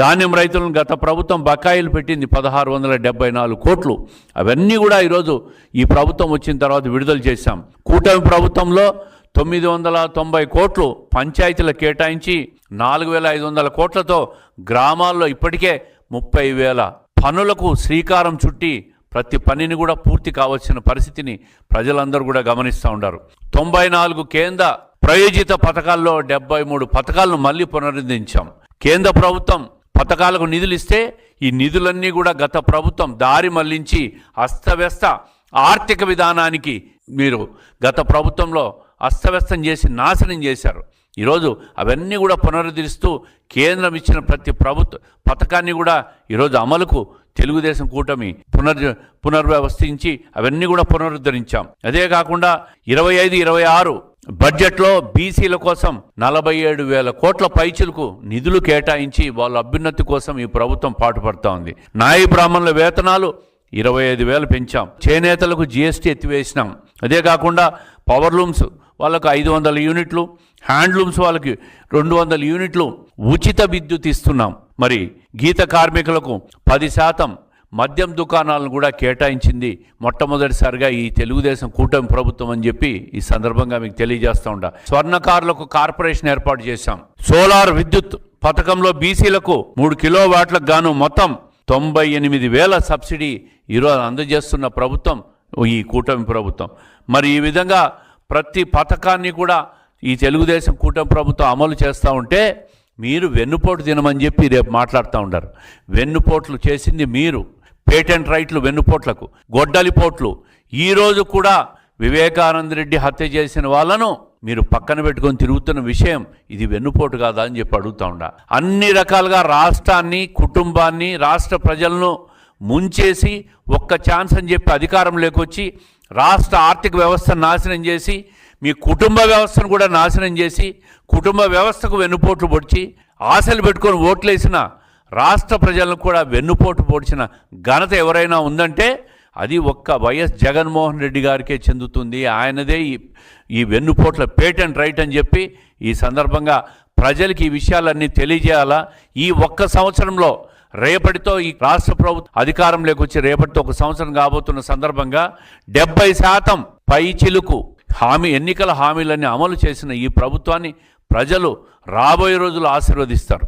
ధాన్యం రైతులను గత ప్రభుత్వం బకాయిలు పెట్టింది పదహారు వందల డెబ్బై నాలుగు కోట్లు. అవన్నీ కూడా ఈరోజు ఈ ప్రభుత్వం వచ్చిన తర్వాత విడుదల చేశాం. కూటమి ప్రభుత్వంలో తొమ్మిది వందల తొంభై కోట్లు పంచాయతీల కేటాయించి నాలుగు వేల ఐదు వందల కోట్లతో గ్రామాల్లో ఇప్పటికే ముప్పై వేల పనులకు శ్రీకారం చుట్టి ప్రతి పనిని కూడా పూర్తి కావాల్సిన పరిస్థితిని ప్రజలందరూ కూడా గమనిస్తూ ఉన్నారు. తొంభై నాలుగు కేంద్ర ప్రయోజిత పథకాల్లో డెబ్బై మూడు పథకాలను మళ్ళీ పునరుద్ధరించాం. కేంద్ర ప్రభుత్వం పథకాలకు నిధులు ఇస్తే ఈ నిధులన్నీ కూడా గత ప్రభుత్వం దారి మళ్ళించి అస్తవ్యస్త ఆర్థిక విధానానికి మీరు గత ప్రభుత్వంలో అస్తవ్యస్తం చేసి నాశనం చేశారు. ఈరోజు అవన్నీ కూడా పునరుద్ధరిస్తూ కేంద్రం ఇచ్చిన ప్రతి ప్రభుత్వ పథకాన్ని కూడా ఈరోజు అమలుకు తెలుగుదేశం కూటమి పునర్ పునర్వ్యవస్థించి అవన్నీ కూడా పునరుద్ధరించాం. అదే కాకుండా ఇరవై ఐదు ఇరవై ఆరు బడ్జెట్లో బీసీల కోసం నలభై ఏడు వేల కోట్ల పైచులకు నిధులు కేటాయించి వాళ్ళ అభ్యున్నతి కోసం ఈ ప్రభుత్వం పాటుపడతా ఉంది నాయి బ్రాహ్మణుల వేతనాలు ఇరవై ఐదు వేలు పెంచాం. చేనేతలకు జీఎస్టీ ఎత్తివేసినాం. అదే కాకుండా పవర్ లూమ్స్ వాళ్ళకు ఐదు వందల యూనిట్లు హ్యాండ్లూమ్స్ వాళ్ళకి రెండు వందల యూనిట్లు ఉచిత విద్యుత్ ఇస్తున్నాం. మరి గీత కార్మికులకు పది శాతం మద్యం దుకాణాలను కూడా కేటాయించింది మొట్టమొదటిసారిగా ఈ తెలుగుదేశం కూటమి ప్రభుత్వం అని చెప్పి ఈ సందర్భంగా మీకు తెలియజేస్తూ ఉండా. స్వర్ణకారులకు కార్పొరేషన్ ఏర్పాటు చేశాం. సోలార్ విద్యుత్ పథకంలో బీసీలకు మూడు కిలో వాట్లకు గాను మొత్తం తొంభై ఎనిమిది వేల సబ్సిడీ ఈరోజు అందజేస్తున్న ప్రభుత్వం ఈ కూటమి ప్రభుత్వం. మరి ఈ విధంగా ప్రతి పథకాన్ని కూడా ఈ తెలుగుదేశం కూటమి ప్రభుత్వం అమలు చేస్తూ ఉంటే మీరు వెన్నుపోటు తినమని చెప్పి రేపు మాట్లాడుతూ ఉంటారు వెన్నుపోట్లు చేసింది మీరు. పేటెంట్ రైట్లు వెన్నుపోట్లకు గొడ్డలిపోట్లు ఈరోజు కూడా వివేకానంద రెడ్డి హత్య చేసిన వాళ్ళను మీరు పక్కన పెట్టుకొని తిరుగుతున్న విషయం ఇది వెన్నుపోటు కాదా అని చెప్పి అడుగుతా ఉండ. అన్ని రకాలుగా రాష్ట్రాన్ని కుటుంబాన్ని రాష్ట్ర ప్రజలను ముంచేసి ఒక్క ఛాన్స్ అని చెప్పి అధికారం లేకొచ్చి రాష్ట్ర ఆర్థిక వ్యవస్థ నాశనం చేసి మీ కుటుంబ వ్యవస్థను కూడా నాశనం చేసి కుటుంబ వ్యవస్థకు వెన్నుపోట్లు పొడిచి ఆశలు పెట్టుకొని ఓట్లేసిన రాష్ట్ర ప్రజలను కూడా వెన్నుపోటు పొడిచిన ఘనత ఎవరైనా ఉందంటే అది ఒక్క వైఎస్ జగన్మోహన్ రెడ్డి గారికే చెందుతుంది. ఆయనదే ఈ ఈ వెన్నుపోట్ల పేటెంట్ రైట్ అని చెప్పి ఈ సందర్భంగా ప్రజలకి ఈ విషయాలన్నీ తెలియజేయాలా? ఈ ఒక్క సంవత్సరంలో రేపటితో ఈ రాష్ట్ర ప్రభుత్వం అధికారంలోకి వచ్చి రేపటితో ఒక సంవత్సరం కాబోతున్న సందర్భంగా డెబ్బై శాతం పై చిలుకు హామీ ఎన్నికల హామీలన్నీ అమలు చేసిన ఈ ప్రభుత్వాన్ని ప్రజలు రాబోయే రోజులు ఆశీర్వదిస్తారు.